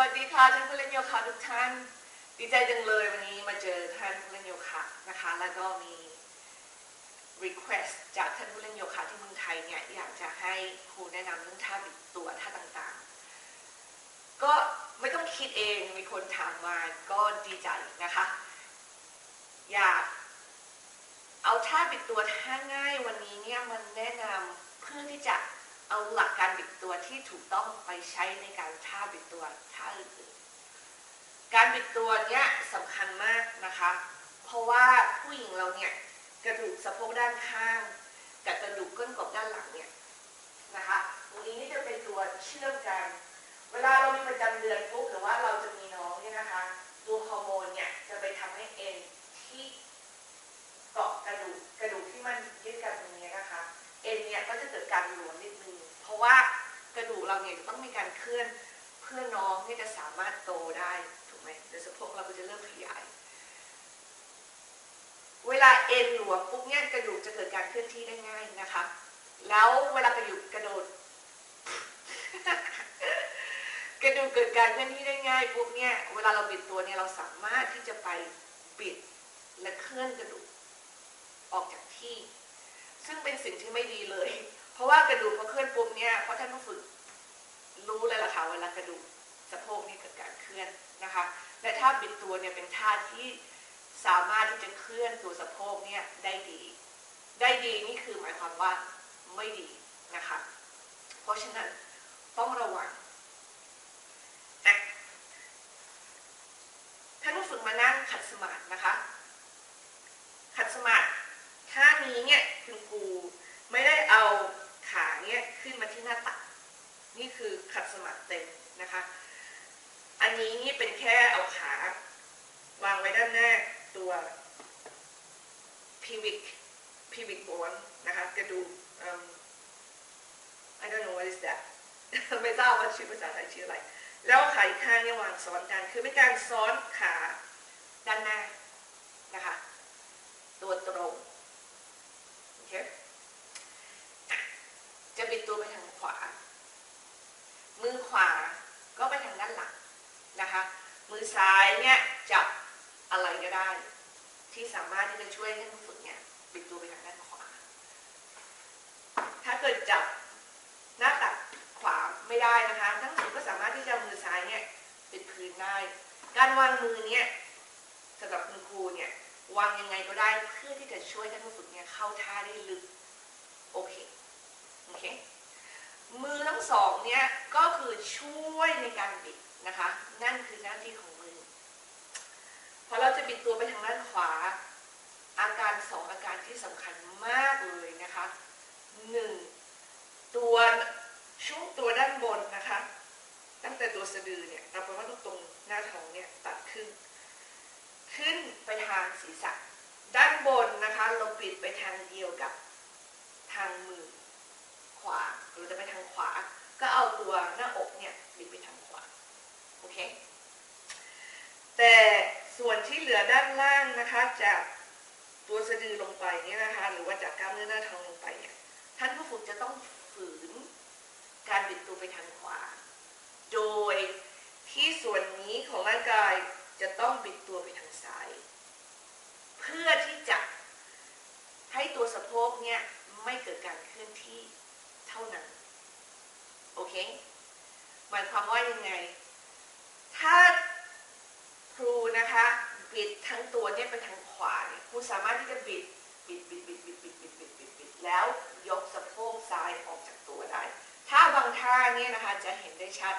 วัสดีค่ะท่านผู้เล่นโยคะทุกท่าน ดีใจจังเลยวันนี้มาเจอท่านผู้เล่นโยคะนะคะ แล้วก็มี request จากท่านผู้เล่นโยคะที่เมืองไทยเนี่ยอยากจะให้ครูแนะนำเรื่องท่าบิดตัวท่าต่างๆ ก็ไม่ต้องคิดเองมีคนถามมาก็ดีใจนะคะ อยากเอาท่าบิดตัวท่าง่ายวันนี้เนี่ยมันแนะนำเพื่อที่จะ เอาหลักการบิดตัวที่ถูกต้องไปใช้ในการท่าบิดตัวท่าอื่นๆการบิดตัวเนี่ยสำคัญมากนะคะ เพราะว่าผู้หญิงเราเนี่ยกระดูกสะโพกด้านข้างกับกระดูกก้นกบด้านหลังเนี่ยนะคะตรงนี้นี่จะเป็นตัวเชื่อมกัน เวลาเรามีประจำเดือนปุ๊บหรือว่าเราจะมีน้องเนี่ยนะคะ ตัวฮอร์โมนเนี่ยจะไปทำให้เอ็นที่เกาะกระดูกกระดูกที่มันยึดกันตรงนี้นะคะ เอ็นเนี่ยก็จะเกิดการหลวมนิดนึง ราะว่ากระดูกเราเนี่ยจะต้องมีการเคลื่อนเพื่อน้องเนี่จะสามารถโตได้ถูกไหมเดี๋ยวสะโพกเราก็จะเริ่มขยาย เวลาเอ็นหลวมปุ๊บเนี่ยกระดูกจะเกิดการเคลื่อนที่ได้ง่ายนะคะ แล้วเวลากระดูกกระโดดกระดูกเกิดการเคลื่อนที่ได้ง่ายปุ๊บเนี่ยเวลาเราบิดตัวเนี่ยเราสามารถที่จะไปบิดและเคลื่อนกระดูกออกจากที่ ซึ่งเป็นสิ่งที่ไม่ดีเลย เพราะว่ากระดูกพอเคลื่อนปุ๊บเนี่ยเพราะท่านผู้ฝึกรู้เลยล่ะค่ะเวลากระดูกสะโพกนี่เกิดการเคลื่อนนะคะ และท่าบิดตัวเนี่ยเป็นท่าที่สามารถที่จะเคลื่อนตัวสะโพกเนี่ยได้ดี ได้ดีนี่คือหมายความว่าไม่ดีนะคะ เพราะฉะนั้นต้องระวังอ่ท่านผู้ฝึกมานั่งขัดสมาธินะคะ ขัดสมาธิท่านี้เนี่ยคุณครูไม่ได้เอา ขาเนี่ยขึ้นมาที่หน้าตัก นี่คือขัดสมาธิเต็มนะคะ อันนี้นี่เป็นแค่เอาขาวางไว้ด้านหน้าตัว pubic pubic bone นะคะกระดูก I don't know what is that ไม่ทราบว่าชื่อภาษาไทยชื่ออะไร แล้วขาอีกข้างเนี่ยวางซ้อนกัน คือเป็นการซ้อนขาด้านหน้านะคะ ตัวตรง โอเค จะบิดตัวไปทางขวา มือขวาก็ไปทางด้านหลังนะคะ มือซ้ายเนี่ยจับอะไรก็ได้ ที่สามารถที่จะช่วยให้ผู้ฝึกเนี่ยบิดตัวไปทางด้านขวา ถ้าเกิดจับหน้าตักขวาไม่ได้นะคะทั้งสุดก็สามารถที่จะมือซ้ายเนี่ยปิดพื้นได้ การวางมือเนี่ยสำหรับคุณครูเนี่ยวางยังไงก็ได้เพื่อที่จะช่วยท่านผู้ฝึกเนี่ยเข้าท่าได้ลึกโอเค เคมือทั้งสองเนี่ยก็คือช่วยในการบิดนะคะ นั่นคือหน้าที่ของมือพอเราจะบิดตัวไปทางด้านขวา อาการสองอาการที่สำคัญมากเลยนะคะหนึ่งตัวช่วงตัวด้านบนนะคะ ตั้งแต่ตัวสะดือเนี่ยเราเป็นว่าตรงหน้าท้องเนี่ยตัดขึ้น ขึ้นไปทางศีรษะด้านบนนะคะ เราบิดไปทางเดียวกับทางมือ วาเราจะไปทางขวา ก็เอาตัวหน้าอกเนี่ยบิดไปทางขวา โอเค แต่ส่วนที่เหลือด้านล่างนะคะจากตัวสะดือลงไปเนี่ยนะคะ หรือว่าจากกล้ามเนื้อหน้าท้องลงไปเนี่ย ท่านผู้ฝึกจะต้องฝืนการบิดตัวไปทางขวา โดยที่ส่วนนี้ของร่างกายจะต้องบิดตัวไปทางซ้าย เพื่อที่จะให้ตัวสะโพกเนี่ยไม่เกิดการเคลื่อนที่ ท่านั้น โอเค หมายความว่ายังไง ถ้าครูนะคะบิดทั้งตัวเนี่ยไปทางขวาเนี่ยครูสามารถที่จะบิดบิดบิดบิดบิดบิดบิดบิดบิดบิดแล้วยกสะโพกซ้ายออกจากตัวได้ ถ้าบางท่าเนี่ยนะคะจะเห็นได้ชัด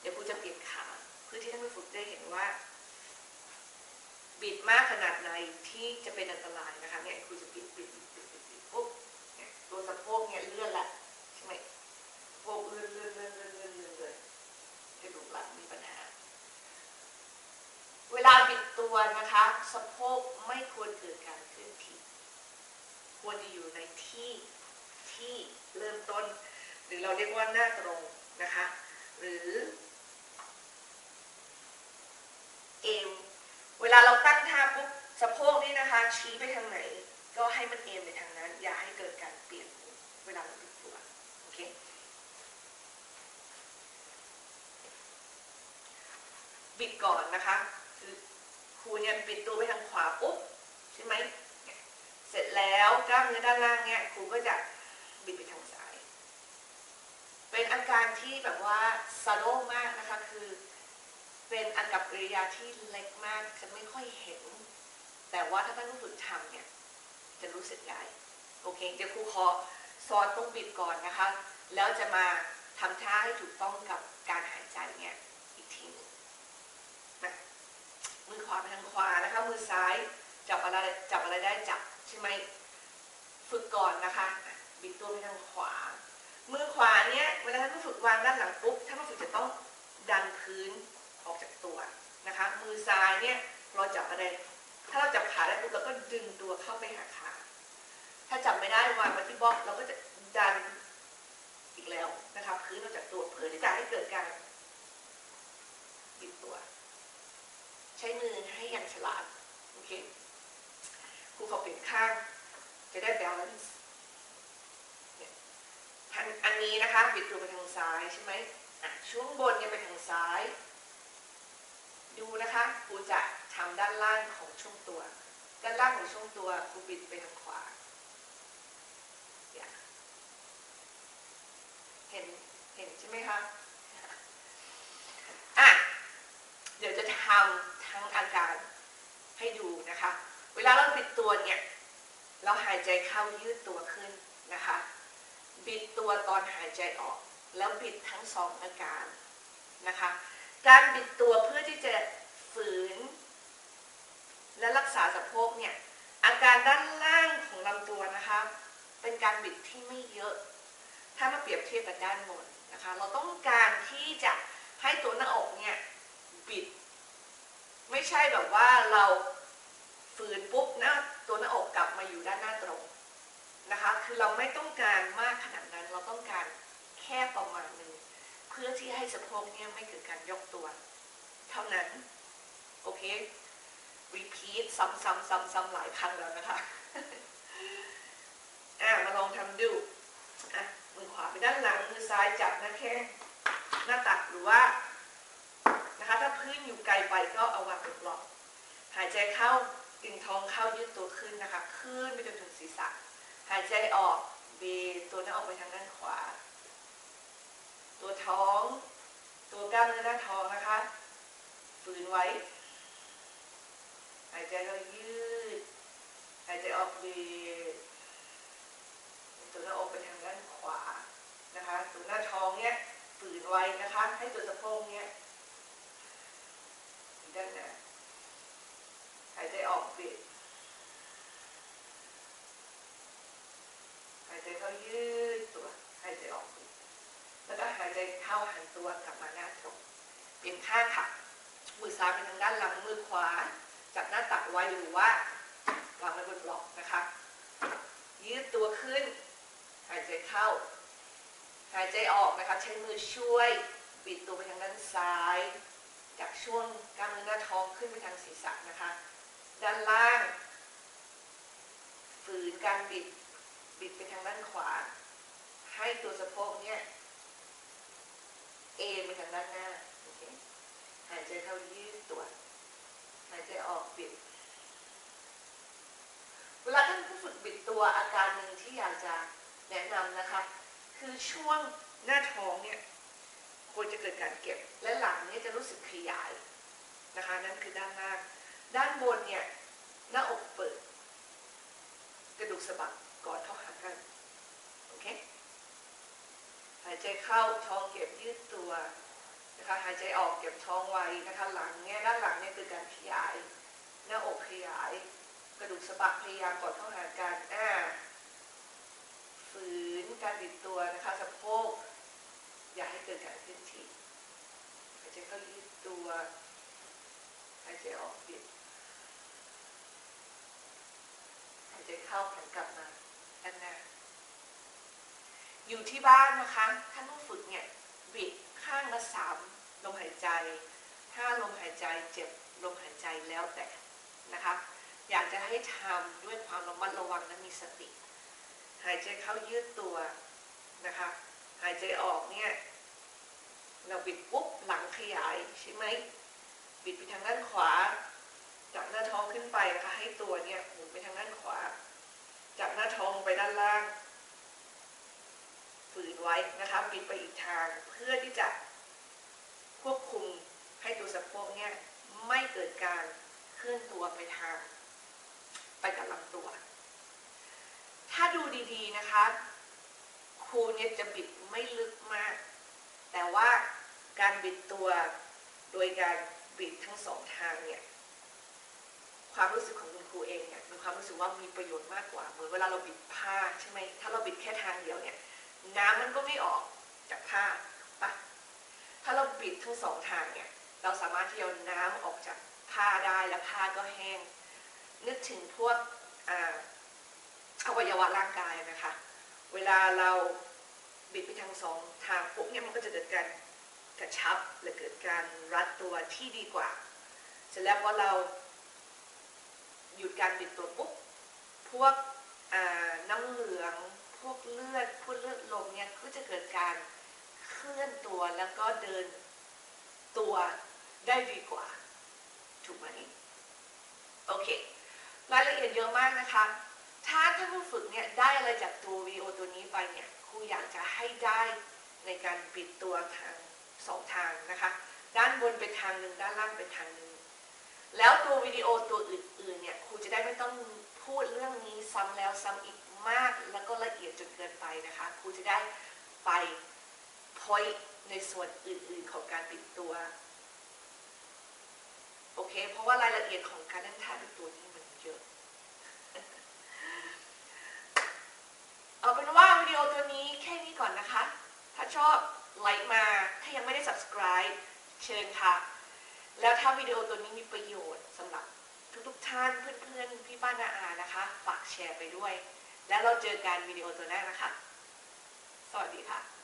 เดี๋ยวครูจะเปลี่ยนขาเพื่อที่ท่านผู้ฝึกได้เห็นว่า บิดมากขนาดไหนที่จะเป็นอันตรายนะคะเนี่ยครูจะบิดบิดบิดบิดบิดปุ๊บเนี่ยตัวสะโพกเนี่ยเลื่อนละ ไมสะโพกเลื่อนเลื่อนเลื่อนเลื่อนเลื่อนเลื่อนเลยกระดูกหลังมีปัญหา เวลาบิดตัวนะคะสะโพกไม่ควรเกิดการเคลื่อนที่ ควรจะอยู่ในที่ที่เริ่มต้น หรือเราเรียกว่าหน้าตรงนะคะ หรือเอวเวลาเราตั้งท่าปุ๊บสะโพกนี่นะคะชี้ไปทางไหน ก็ให้มันเอวไปทางนั้น อย่าให้เกิดการเปลี่ยนเวลาเราบิดตัวโอเค บิดก่อนนะคะ คือครูเนี่ยบิดตัวไปทางขวาปุ๊บใช่ไหมเสร็จแล้วกล้ามเนื้อด้านล่างเนี่ยครูก็จะบิดไปทางซ้าย เป็นอาการที่แบบว่าซาโดมากนะคะคือเป็นอากับกิริยาที่เล็กมากจะไม่ค่อยเห็น แต่ว่าถ้าท่านผู้ฝึกทำเนี่ยจะรู้สึกได้โอเคเดี๋ยวครูขอสอนตรงบิดก่อนนะคะ แล้วจะมาทำท่าให้ถูกต้องกับการหายใจเนี่ยอีกทีนึง มือขวาไปทางขวานะคะ มือซ้ายจับอะไรจับอะไรได้จับใช่ไหมฝึกก่อนนะคะบิดตัวไปทางขวา มือขวาเนี่ยเวลาท่านผู้ฝึกวางด้านหลังปุ๊บท่านผู้ฝึกจะต้องดันพื้นออกจากตัวนะคะ มือซ้ายเนี่ยเราจับอะไร ถ้าเราจับขาได้ปุ๊บเราก็ดึงตัวเข้าไปหาขา ถ้าจับไม่ได้วางไว้ที่บล็อกเราก็จะดันอีกแล้วนะคะพื้นออกจากตัวเพื่อที่จะให้เกิดการบิดตัว ใช้มือให้อย่างฉลาด โอเคครูขอเปลี่ยนข้าง จะได้ balance เนี่ยอันนี้นะคะบิดตัวไปทางซ้ายใช่ไหมช่วงบนเนี่ยไปทางซ้าย ดูนะคะครูจะทำด้านล่างของช่วงตัว ด้านล่างของช่วงตัวครูบิดไปทางขวาเห็นเห็นใช่ไหมคะอะเดี๋ยวจะทำ ทั้งอาการให้ดูนะคะ เวลาเราบิดตัวเนี่ย เราหายใจเข้ายืดตัวขึ้นนะคะ บิดตัวตอนหายใจออก แล้วบิดทั้งสองอาการนะคะ การบิดตัวเพื่อที่จะฝืน และรักษาสะโพกเนี่ย อาการด้านล่างของลำตัวนะคะ เป็นการบิดที่ไม่เยอะ ถ้ามาเปรียบเทียบกับด้านบนนะคะ เราต้องการที่จะให้ตัวหน้าอกเนี่ยบิด ไม่ใช่แบบว่าเราฝืนปุ๊บหน้าตัวหน้าอกกลับมาอยู่ด้านหน้าตรงนะคะ คือเราไม่ต้องการมากขนาดนั้นเราต้องการแค่ประมาณนึงเพื่อที่ให้สะโพกเนี่ยไม่เกิดการยกตัว เท่านั้น โอเค repeat ซ้ำๆซ้ำๆหลายครั้งแล้วนะคะอะมาลองทำดูอะมือขวาไปด้านหลังมือซ้ายจับหน้าแข้งหน้าตักหรือว่า นะคะ ถ้าพื้นอยู่ไกลไปก็เอาวางเป็นบล็อกหายใจเข้าดึงท้องเข้ายืดตัวขึ้นนะคะ ขึ้นไปจนถึงศีรษะ หายใจออกเบตัวหน้าออกไปทางด้านขวา ตัวท้อง ตัวกล้ามเนื้อหน้าท้องนะคะฝืนไว้ หายใจเข้ายืด หายใจออกเบตัวหน้าอกไปทางด้านขวานะคะตัวหน้าท้องเนี่ยฝืนไว้นะคะ ให้ตัวสะโพกเนี่ยด้านหน้าหายใจออกเบน หายใจเข้ายืดตัวหายใจออกแล้วก็หายใจเข้าหันตัวกลับมาหน้าตรงเปลี่ยนข้างค่ะ มือซ้ายไปทางด้านหลังมือขวา จับหน้าตักไว้หรือว่าวางไว้บนบล็อกนะคะ ยืดตัวขึ้น หายใจเข้า หายใจออกนะคะ ใช้มือช่วยบิดตัวไปทางด้านซ้าย จากช่วงกล้ามเนื้อหน้าท้องขึ้นไปทางศีรษะนะคะ ด้านล่าง ฝืนการบิด บิดไปทางด้านขวา ให้ตัวสะโพกเนี่ยเอ็นไปทางด้านหน้าโอเคหายใจเข้ายืดตัว หายใจออกบิด เวลาท่านผู้ฝึกบิดตัวอาการหนึ่งที่อยากจะแนะนำนะคะ คือช่วงหน้าท้องเนี่ยควรจะเกิดการเก็บ และหลังเนี่ยจะรู้สึกขยายนะคะ นั่นคือด้านล่าง ด้านบนเนี่ยหน้าอกเปิด กระดูกสะบักกอดเข้าหากันโอเคหายใจเข้าท้องเก็บยืดตัวนะคะหายใจออกเก็บท้องไว้นะคะหลังเนี่ยด้านหลังเนี่ยคือการขยาย หน้าอกขยาย กระดูกสะบักพยายามกอดเข้าหากันอ่าฝืนการบิดตัวนะคะสะโพกอย่าให้เกิดการเคลื่อนที่หายใจเข้ายืดตัว หายใจออกบิดหายใจเข้าหันกลับมาด้านน้าอยู่ที่บ้านนะคะท่านผู้ฝึกเนี่ยบิดข้างละสามลมหายใจถ้าลมหายใจเจ็บลมหายใจแล้วแต่นะคะ อยากจะให้ทำด้วยความระมัดระวังและมีสติ หายใจเข้ายืดตัวนะคะ หายใจออกเนี่ยเราบิดปุ๊บหลังขยายใช่ไหม บิดไปทางด้านขวาจากหน้าท้องขึ้นไปนะคะให้ตัวเนี่ยหมุนไปทางด้านขวาจากหน้าท้องลงไปด้านล่าง ฝืนไว้นะคะบิดไปอีกทางเพื่อที่จะควบคุมให้ตัวสะโพกเนี่ยไม่เกิดการเคลื่อนตัวไปทาง ไปกับลำตัว ถ้าดูดีๆนะคะครูเนี่ยจะบิดไม่ลึกมาก แต่ว่าการบิดตัวโดยการ บิดทั้งสองทางเนี่ยความรู้สึกของคุณครูเองเนี่ยมีความรู้สึกว่ามีประโยชน์มากกว่า เหมือนเวลาเราบิดผ้าใช่ไหมถ้าเราบิดแค่ทางเดียวเนี่ยน้ำมันก็ไม่ออกจากผ้าปะถ้าเราบิดทั้งสองทางเนี่ยเราสามารถที่จะเอาน้ำออกจากผ้าได้และผ้าก็แห้ง นึกถึงพวกอ่าอวัยวะร่างกายนะคะ เวลาเราบิดไปทางสองทางปุ๊บเนี่ยมันก็จะเกิดการ กระชับหรือเกิดการรัดตัวที่ดีกว่าเสร็จแล้วพอเราหยุดการบิดตัวปุ๊บพวกน้ำเหลือง พวกเลือด พวกเลือดลมเนี่ยก็จะเกิดการเคลื่อนตัวแล้วก็เดินตัวได้ดีกว่า ถูกไหมโอเค รายละเอียดเยอะมากนะคะ ถ้าท่านผู้ฝึกเนี่ยได้อะไรจากตัววีโอตัวนี้ไปเนี่ยครูอยากจะให้ได้ในการปิดตัวทาง สองทางนะคะ ด้านบนเป็นทางหนึ่งด้านล่างเป็นทางหนึ่งแล้วตัววิดีโอตัวอื่นๆเนี่ยครูจะได้ไม่ต้องพูดเรื่องนี้ซ้ำแล้วซ้ำอีกมากแล้วก็ละเอียดจนเกินไปนะคะครูจะได้ไป point ในส่วนอื่นๆของการปิดตัวโอเคเพราะว่ารายละเอียดของการนั่งท่าปิดตัวนี่มันเยอะ เอาเป็นว่าวิดีโอตัวนี้แค่นี้ก่อนนะคะ ถ้าชอบไลค์มา ถ้ายังไม่ ได้ subscribe เชิญค่ะ แล้วถ้าวิดีโอตัวนี้มีประโยชน์สำหรับทุกๆท่านเพื่อนๆ พี่ป้านาอานะคะ ฝากแชร์ไปด้วย แล้วเราเจอกันวิดีโอตัวหน้านะคะ สวัสดีค่ะ